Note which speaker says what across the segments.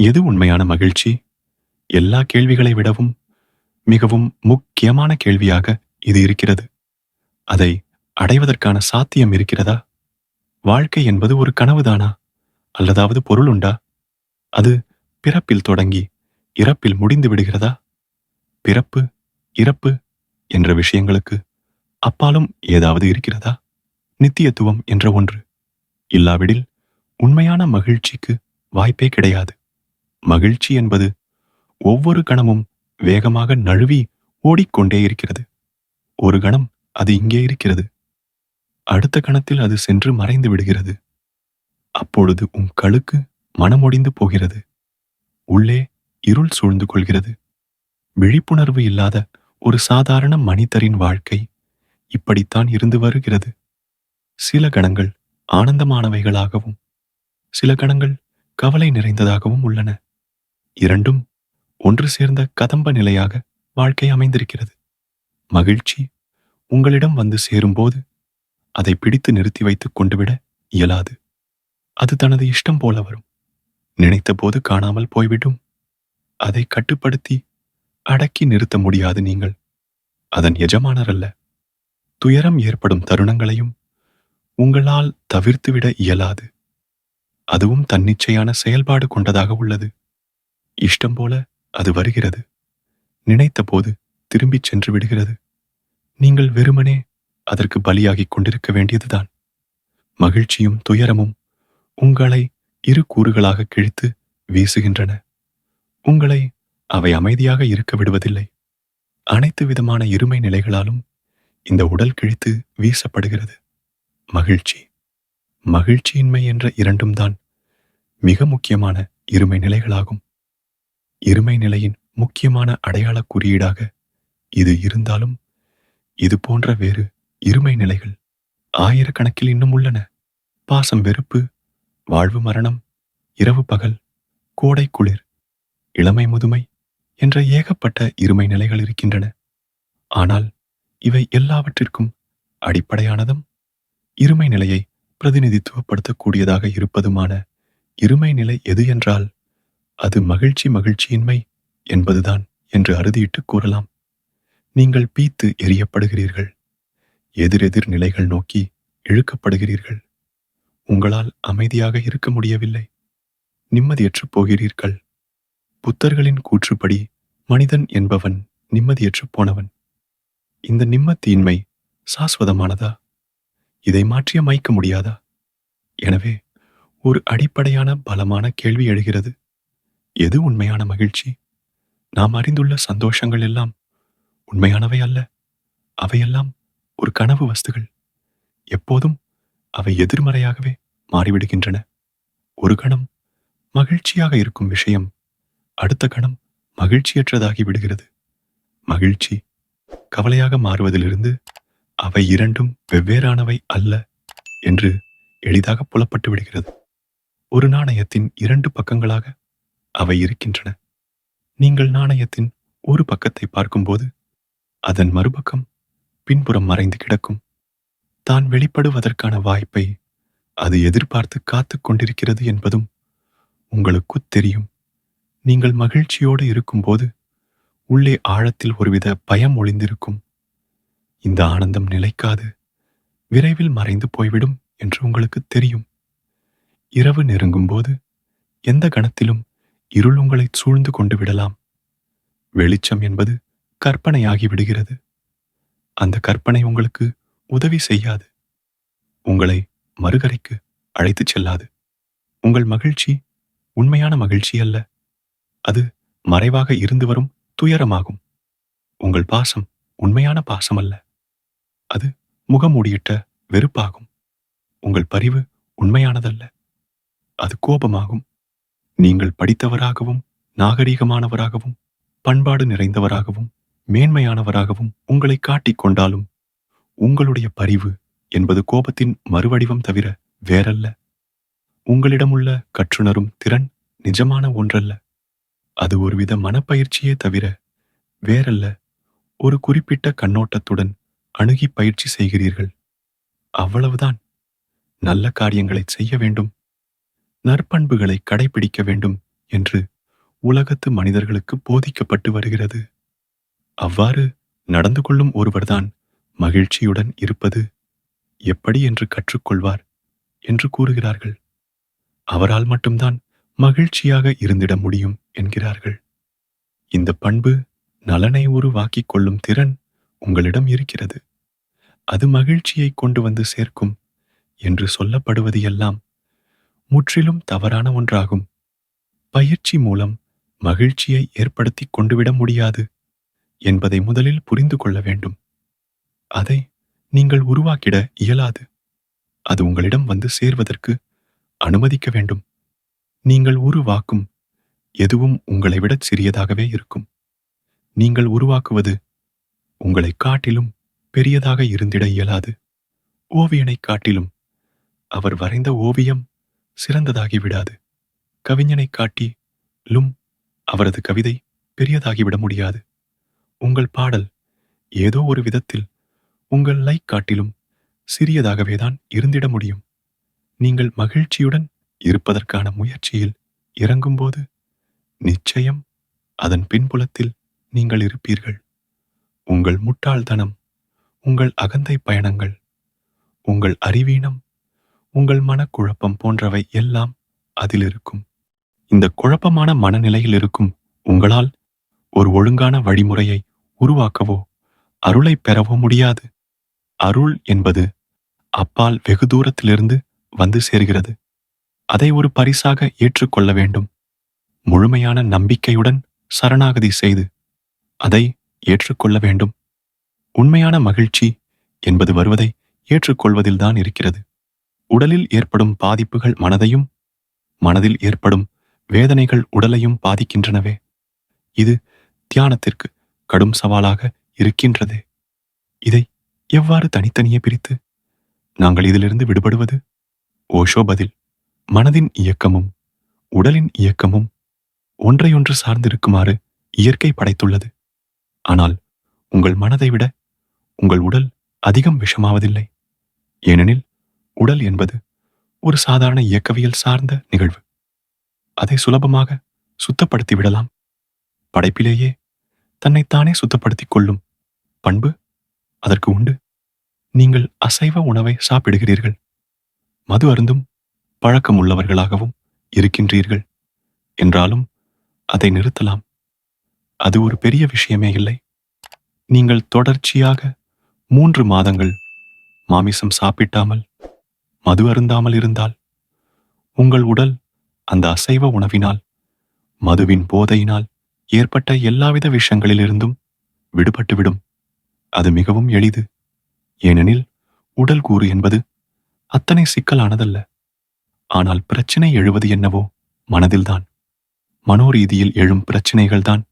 Speaker 1: எது உண்மையான மகிழ்ச்சி? எல்லா கேள்விகளை விடவும் மிகவும் முக்கியமான கேள்வியாக இது இருக்கிறது. அதை அடைவதற்கான சாத்தியம் இருக்கிறதா? வாழ்க்கை என்பது ஒரு கனவுதானா? அல்லதாவது பொருள் உண்டா? அது பிறப்பில் தொடங்கி இறப்பில் முடிந்து விடுகிறதா? பிறப்பு இறப்பு என்ற விஷயங்களுக்கு அப்பாலும் ஏதாவது இருக்கிறதா? நித்தியத்துவம் என்ற ஒன்று. இல்லாவிடில் உண்மையான மகிழ்ச்சிக்கு வாய்ப்பே கிடையாது. மகிழ்ச்சி என்பது ஒவ்வொரு கணமும் வேகமாக நழுவி ஓடிக்கொண்டே இருக்கிறது. ஒரு கணம் அது இங்கே இருக்கிறது. அடுத்த கணத்தில் அது சென்று மறைந்து விடுகிறது. அப்பொழுது உன் கழுக்கு மனமொடிந்து போகிறது. உள்ளே இருள் சூழ்ந்து கொள்கிறது. விழிப்புணர்வு இல்லாத ஒரு சாதாரண மனிதரின் வாழ்க்கை இப்படித்தான் இருந்து வருகிறது. சில கணங்கள் ஆனந்தமானவைகளாகவும் சில கணங்கள் கவலை நிறைந்ததாகவும் உள்ளன. இரண்டும் ஒன்று சேர்ந்த கதம்ப நிலையாக வாழ்க்கை அமைந்திருக்கிறது. மகிழ்ச்சி உங்களிடம் வந்து சேரும்போது அதை பிடித்து நிறுத்தி வைத்துக் கொண்டுவிட இயலாது. அது தனது இஷ்டம் போல வரும். நினைத்த போது காணாமல் போய்விடும். அதை கட்டுப்படுத்தி அடக்கி நிறுத்த முடியாது நீங்கள். அதன் எஜமானர் அல்ல துயரம் ஏற்படும் தருணங்களையும் உங்களால் தவிர்த்துவிட இயலாது. அதுவும் தன்னிச்சையான செயல்பாடு கொண்டதாக உள்ளது. இஷ்டம் போல அது வருகிறது. நினைத்த போது திரும்பிச் சென்று விடுகிறது. நீங்கள் வெறுமனே அதற்கு பலியாகிக் கொண்டிருக்க வேண்டியதுதான். மகிழ்ச்சியும் துயரமும் உங்களை இரு கூறுகளாக கிழித்து வீசுகின்றன. உங்களை அவை அமைதியாக இருக்க விடுவதில்லை. அனைத்து விதமான இருமை நிலைகளாலும் இந்த உடல் கிழித்து வீசப்படுகிறது. மகிழ்ச்சி. மகிழ்ச்சியின்மை என்ற இரண்டும் தான் மிக முக்கியமான இருமை நிலைகளாகும். இருமை நிலையின் முக்கியமான அடையாள குறியீடாக இது இருந்தாலும் இது போன்ற வேறு இருமை நிலைகள் ஆயிரக்கணக்கில் இன்னும் உள்ளன. பாசம் வெறுப்பு வாழ்வு மரணம் இரவு பகல் கோடை குளிர் இளமை முதுமை என்ற ஏகப்பட்ட இருமை நிலைகள் இருக்கின்றன. ஆனால் இவை எல்லாவற்றிற்கும் அடிப்படையானதும் இருமை நிலையை பிரதிநிதித்துவப்படுத்தக்கூடியதாக இருப்பதுமான இருமை நிலை எது என்றால் அது மகிழ்ச்சி மகிழ்ச்சியின்மை என்பதுதான் என்று அறுதியிட்டு கூறலாம். நீங்கள் பீத்து எரியப்படுகிறீர்கள் எதிரெதிர் நிலைகள் நோக்கி இழுக்கப்படுகிறீர்கள். உங்களால் அமைதியாக இருக்க முடியவில்லை. நிம்மதியற்றுப் போகிறீர்கள். புத்தர்களின் கூற்றுப்படி மனிதன் என்பவன் நிம்மதியற்றுப் போனவன். இந்த நிம்மதியின்மை சாஸ்வதமானதா? இதை மாற்றியமைக்க முடியாதா? எனவே ஒரு அடிப்படையான பலமான கேள்வி எழுகிறது. எது உண்மையான மகிழ்ச்சி? நாம் அறிந்துள்ள சந்தோஷங்கள் எல்லாம் உண்மையானவை அல்ல. அவையெல்லாம் ஒரு கனவு வஸ்துகள். எப்போதும் அவை எதிர்மறையாகவே மாறிவிடுகின்றன. ஒரு கணம் மகிழ்ச்சியாக இருக்கும் விஷயம் அடுத்த கணம் மகிழ்ச்சியற்றதாகி விடுகிறது. மகிழ்ச்சி கவலையாக மாறுவதிலிருந்து அவை இரண்டும் வெவ்வேறானவை அல்ல என்று எளிதாக புலப்பட்டு விடுகிறது. ஒரு நாணயத்தின் இரண்டு பக்கங்களாக அவை இருக்கின்றன. நீங்கள் நாணயத்தின் ஒரு பக்கத்தை பார்க்கும்போது அதன் மறுபக்கம் பின்புறம் மறைந்து கிடக்கும். தான் வெளிப்படுவதற்கான வாய்ப்பை அது எதிர்பார்த்து காத்துக் கொண்டிருக்கிறது என்பதும் உங்களுக்கு தெரியும். நீங்கள் மகிழ்ச்சியோடு இருக்கும்போது உள்ளே ஆழத்தில் ஒருவித பயம் ஒளிந்திருக்கும். இந்த ஆனந்தம் நிலைக்காது விரைவில் மறைந்து போய்விடும் என்று உங்களுக்கு தெரியும். இரவு நெருங்கும்போது எந்த கணத்திலும் இருள் உங்களை சூழ்ந்து கொண்டு விடலாம். வெளிச்சம் என்பது கற்பனையாகி விடுகிறது. அந்த கற்பனை உங்களுக்கு உதவி செய்யாது. உங்களை மறுகரைக்கு அழைத்துச் செல்லாது. உங்கள் மகிழ்ச்சி உண்மையான மகிழ்ச்சி அல்ல. அது மறைவாக இருந்து வரும் துயரமாகும். உங்கள் பாசம் உண்மையான பாசம் அல்ல. அது முகமூடியிட்ட வெறுப்பாகும். உங்கள் பரிவு உண்மையானதல்ல. அது கோபமாகும். நீங்கள் படித்தவராகவும் நாகரீகமானவராகவும் பண்பாடு நிறைந்தவராகவும் மேன்மையானவராகவும் உங்களை காட்டிக் கொண்டாலும் உங்களுடைய பரிவு என்பது கோபத்தின் மறுவடிவம் தவிர வேறல்ல. உங்களிடமுள்ள கற்றுணரும் திறன் நிஜமான ஒன்றல்ல. அது ஒருவித மனப்பயிற்சியே தவிர வேறல்ல. ஒரு குறிப்பிட்ட கண்ணோட்டத்துடன் அணுகி பயிற்சி செய்கிறீர்கள். அவ்வளவுதான். நல்ல காரியங்களை செய்ய வேண்டும். நற்பண்புகளை கடைபிடிக்க வேண்டும் என்று உலகத்து மனிதர்களுக்கு போதிக்கப்பட்டு வருகிறது. அவ்வாறு நடந்து கொள்ளும் ஒருவர்தான் மகிழ்ச்சியுடன் இருப்பது எப்படி என்று கற்றுக்கொள்வார் என்று கூறுகிறார்கள். அவரால் மட்டும்தான் மகிழ்ச்சியாக இருந்திட முடியும் என்கிறார்கள். இந்த பண்பு நலனை உருவாக்கிக் கொள்ளும் திறன் உங்களிடம் இருக்கிறது. அது மகிழ்ச்சியை கொண்டு வந்து சேர்க்கும் என்று சொல்லப்படுவது எல்லாம் முற்றிலும் தவறான ஒன்றாகும். பயிற்சி மூலம் மகிழ்ச்சியை ஏற்படுத்தி கொண்டுவிட முடியாது என்பதை முதலில் புரிந்து கொள்ள வேண்டும். அதை நீங்கள் உருவாக்கிட இயலாது. அது உங்களிடம் வந்து சேர்வதற்கு அனுமதிக்க வேண்டும். நீங்கள் உருவாக்கும் எதுவும் உங்களை விட சிறியதாகவே இருக்கும். நீங்கள் உருவாக்குவது உங்களை காட்டிலும் பெரியதாக இருந்திட இயலாது. ஓவியனை காட்டிலும் அவர் வரைந்த ஓவியம் சிறந்ததாகிவிடாது கவிஞனை காட்டிலும் அவரது கவிதை பெரியதாகிவிட முடியாது. உங்கள் பாடல் ஏதோ ஒரு விதத்தில் உங்கள் லைக் காட்டிலும் சிறியதாகவேதான் இருந்திட முடியும். நீங்கள் மகிழ்ச்சியுடன் இருப்பதற்கான முயற்சியில் இறங்கும்போது நிச்சயம் அதன் பின்புலத்தில் நீங்கள் இருப்பீர்கள். உங்கள் முட்டாள்தனம் உங்கள் அகந்தை பயணங்கள் உங்கள் அறிவீனம் உங்கள் மனக்குழப்பம் போன்றவை எல்லாம் அதில் இருக்கும் இந்த குழப்பமான மனநிலையில் இருக்கும் உங்களால் ஒரு ஒழுங்கான வழிமுறையை உருவாக்கவோ அருளை பெறவோ முடியாது. அருள் என்பது அப்பால் வெகு தூரத்திலிருந்து வந்து சேர்கிறது. அதை ஒரு பரிசாக ஏற்றுக்கொள்ள வேண்டும். முழுமையான நம்பிக்கையுடன் சரணாகதி செய்து அதை ஏற்றுக்கொள்ள வேண்டும். உண்மையான மகிழ்ச்சி என்பது வருவதை ஏற்றுக்கொள்வதில்தான் இருக்கிறது. உடலில் ஏற்படும் பாதிப்புகள் மனதையும் மனதில் ஏற்படும் வேதனைகள் உடலையும் பாதிக்கின்றனவே. இது தியானத்திற்கு கடும் சவாலாக இருக்கின்றது. இதை எவ்வாறு தனித்தனியே பிரித்து நாங்கள் இதிலிருந்து விடுபடுவது? ஓஷோ பதில் மனதின் இயக்கமும் உடலின் இயக்கமும் ஒன்றையொன்று சார்ந்திருக்குமாறு இயற்கை படைத்துள்ளது. ஆனால் உங்கள் மனதை விட உங்கள் உடல் அதிகம் விஷமாவதில்லை. ஏனெனில் உடல் என்பது ஒரு சாதாரண இயக்கவியல் சார்ந்த நிகழ்வு. அதை சுலபமாக சுத்தப்படுத்தி விடலாம். படைப்பிலேயே தன்னைத்தானே சுத்தப்படுத்திக் கொள்ளும் பண்பு அதற்கு உண்டு. நீங்கள் அசைவ உணவை சாப்பிடுகிறீர்கள். மது அருந்தும் பழக்கம் உள்ளவர்களாகவும் இருக்கின்றீர்கள் என்றாலும் அதை நிறுத்தலாம். அது ஒரு பெரிய விஷயமே இல்லை. நீங்கள் தொடர்ச்சியாக மூன்று மாதங்கள் மாமிசம் சாப்பிட்டாமல் மது அருந்தாமல் இருந்தால்? உங்கள் உடல் அந்த அசைவ உணவினால் மதுவின் போதையினால் ஏற்பட்ட எல்லாவித விஷயங்களிலிருந்தும் விடுபட்டுவிடும். அது மிகவும் எளிது. ஏனெனில் உடல் கூறு என்பது அத்தனை சிக்கலானதல்ல. ஆனால் பிரச்சனை எழுவது என்னவோ மனதில்தான். மனோரீதியில் எழும் பிரச்சனைகள்தான்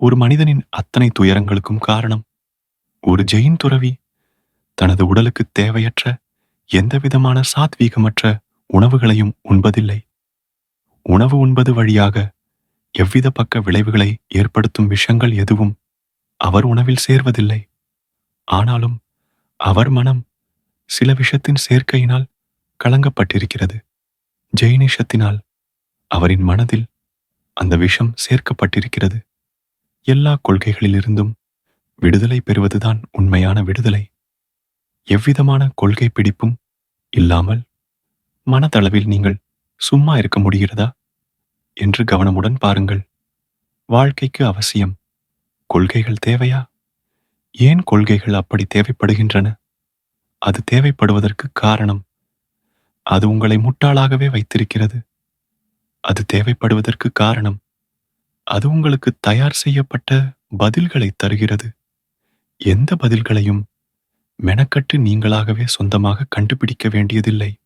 Speaker 1: ஒரு மனிதனின் அத்தனை துயரங்களுக்கும் காரணம். ஒரு ஜெயின் துறவி தனது உடலுக்கு தேவையற்ற எந்தவிதமான சாத்வீகமற்ற உணவுகளையும் உண்பதில்லை. உணவு உண்பது வழியாக எவ்வித பக்க விளைவுகளை ஏற்படுத்தும் விஷங்கள் எதுவும் அவர் உணவில் சேர்வதில்லை. ஆனாலும் அவர் மனம் சில விஷத்தின் சேர்க்கையினால் கலங்கப்பட்டிருக்கிறது. ஜெயினிஷத்தினால் அவரின் மனதில் அந்த விஷம் சேர்க்கப்பட்டிருக்கிறது. எல்லா கொள்கைகளிலிருந்தும் விடுதலை பெறுவதுதான் உண்மையான விடுதலை. எவ்விதமான கொள்கை பிடிப்பும் இல்லாமல் மனதளவில் நீங்கள் சும்மா இருக்க முடிகிறதா? என்று கவனமுடன் பாருங்கள். வாழ்க்கைக்கு அவசியம் கொள்கைகள் தேவையா? ஏன் கொள்கைகள் அப்படி தேவைப்படுகின்றன? அது தேவைப்படுவதற்கு காரணம் அது உங்களை முட்டாளாகவே வைத்திருக்கிறது. அது தேவைப்படுவதற்கு காரணம் அது உங்களுக்கு தயார் செய்யப்பட்ட பதில்களை தருகிறது. எந்த பதில்களையும் மெனக்கட்டு நீங்களாகவே சொந்தமாக கண்டுபிடிக்க வேண்டியதில்லை.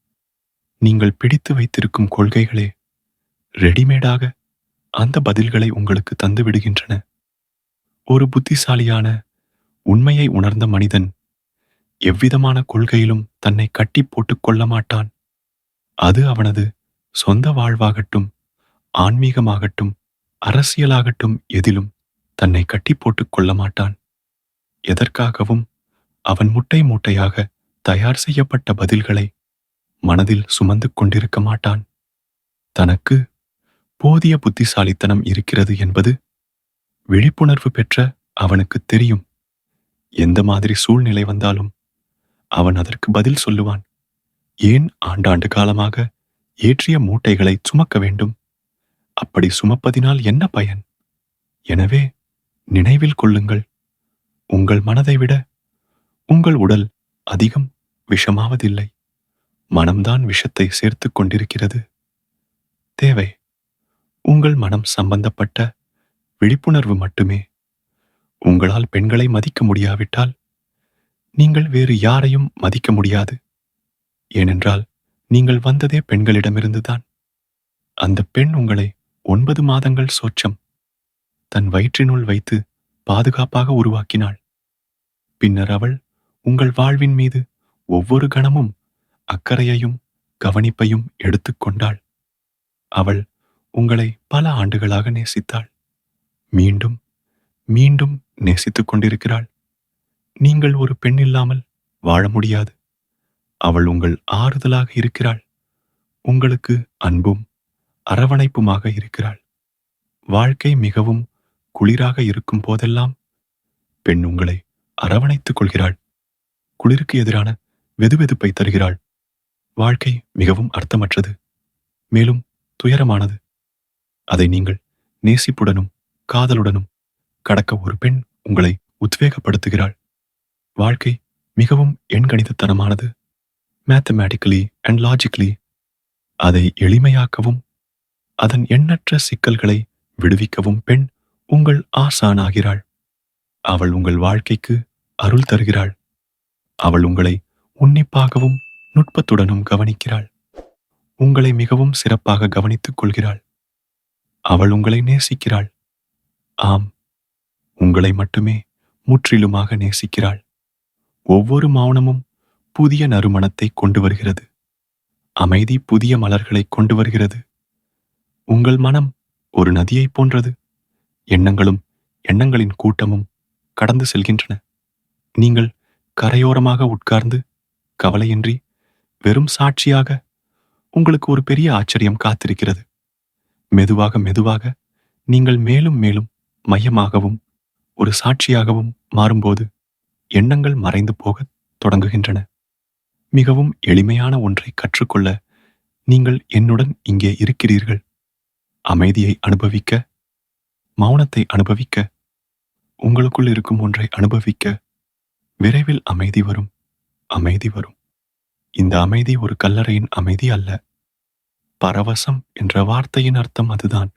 Speaker 1: நீங்கள் பிடித்து வைத்திருக்கும் கொள்கைகளே ரெடிமேடாக அந்த பதில்களை உங்களுக்கு தந்துவிடுகின்றன. ஒரு புத்திசாலியான உண்மையை உணர்ந்த மனிதன் எவ்விதமான கொள்கையிலும் தன்னை கட்டி போட்டுக் கொள்ள மாட்டான். அது அவனது சொந்த வாழ்வாகட்டும் ஆன்மீகமாகட்டும் அரசியலாகட்டும் எதிலும் தன்னை கட்டி போட்டுக் கொள்ள மாட்டான். எதற்காகவும் அவன் முட்டை மூட்டையாக தயார் செய்யப்பட்ட பதில்களை மனதில் சுமந்து கொண்டிருக்க மாட்டான். தனக்கு போதிய புத்திசாலித்தனம் இருக்கிறது என்பது விழிப்புணர்வு பெற்ற அவனுக்கு தெரியும். எந்த மாதிரி சூழ்நிலை வந்தாலும் அவன் அதற்கு பதில் சொல்லுவான். ஏன் ஆண்டாண்டு காலமாக ஏற்றிய மூட்டைகளை சுமக்க வேண்டும்? அப்படி சுமப்பதினால் என்ன பயன்? எனவே நினைவில் கொள்ளுங்கள். உங்கள் மனதை விட உங்கள் உடல் அதிகம் விஷமாவதில்லை. மனம்தான் விஷத்தை சேர்த்துக் கொண்டிருக்கிறது. தேவை. உங்கள் மனம் சம்பந்தப்பட்ட விழிப்புணர்வு மட்டுமே. உங்களால் பெண்களை மதிக்க முடியாவிட்டால் நீங்கள் வேறு யாரையும் மதிக்க முடியாது. ஏனென்றால் நீங்கள் வந்ததே பெண்களிடமிருந்துதான். அந்த பெண் உங்களை ஒன்பது மாதங்கள் சோச்சம் தன் வயிற்றினுள் வைத்து பாதுகாப்பாக உருவாக்கினாள். பின்னர் அவள் உங்கள் வாழ்வின் மீது ஒவ்வொரு கணமும் அக்கறையையும் கவனிப்பையும் எடுத்துக்கொண்டாள் அவள் உங்களை பல ஆண்டுகளாக நேசித்தாள். மீண்டும் மீண்டும் நேசித்துக் கொண்டிருக்கிறாள். நீங்கள் ஒரு பெண் இல்லாமல் வாழ முடியாது. அவள் உங்கள் ஆறுதலாக இருக்கிறாள். உங்களுக்கு அன்பும் அரவணைப்புமாக இருக்கிறாள். வாழ்க்கை மிகவும் குளிராக இருக்கும் போதெல்லாம் பெண் உங்களை அரவணைத்துக் கொள்கிறாள். குளிருக்கு எதிரான வெதுவெதுப்பை தருகிறாள். வாழ்க்கை மிகவும் அர்த்தமற்றது. மேலும் துயரமானது. அதை நீங்கள் நேசிப்புடனும் காதலுடனும் கடக்க ஒரு பெண் உங்களை உத்வேகப்படுத்துகிறாள். வாழ்க்கை மிகவும் எண்கணிதத்தனமானது. மேத்தமேட்டிக்கலி அண்ட் லாஜிக்கலி அதை எளிமையாக்கவும் அதன் எண்ணற்ற சிக்கல்களை விடுவிக்கவும் பெண் உங்கள் ஆசானாகிறாள். அவள் உங்கள் வாழ்க்கைக்கு அருள் தருகிறாள். அவள் உங்களை உன்னிப்பாகவும் நுட்பத்துடனும் கவனிக்கிறாள். உங்களை மிகவும் சிறப்பாக கவனித்துக் கொள்கிறாள். அவள் உங்களை நேசிக்கிறாள். ஆம் உங்களை மட்டுமே முற்றிலுமாக நேசிக்கிறாள். ஒவ்வொரு மௌனமும் புதிய நறுமணத்தை கொண்டு வருகிறது. அமைதி புதிய மலர்களை கொண்டு வருகிறது. உங்கள் மனம் ஒரு நதியைப் போன்றது. எண்ணங்களும் எண்ணங்களின் கூட்டமும் கடந்து செல்கின்றன. நீங்கள் கரையோரமாக உட்கார்ந்து கவலையின்றி வெறும் சாட்சியாக உங்களுக்கு ஒரு பெரிய ஆச்சரியம் காத்திருக்கிறது. மெதுவாக மெதுவாக நீங்கள் மேலும் மேலும் மையமாகவும் ஒரு சாட்சியாகவும் மாறும்போது எண்ணங்கள் மறைந்து போகத் தொடங்குகின்றன. மிகவும் எளிமையான ஒன்றை கற்றுக்கொள்ள நீங்கள் என்னுடன் இங்கே இருக்கிறீர்கள். அமைதியை அனுபவிக்க மௌனத்தை அனுபவிக்க உங்களுக்குள் இருக்கும் ஒன்றை அனுபவிக்க விரைவில் அமைதி வரும். அமைதி வரும். இந்த அமைதி ஒரு கல்லறையின் அமைதி அல்ல. பரவசம் என்ற வார்த்தையின் அர்த்தம் அதுதான்.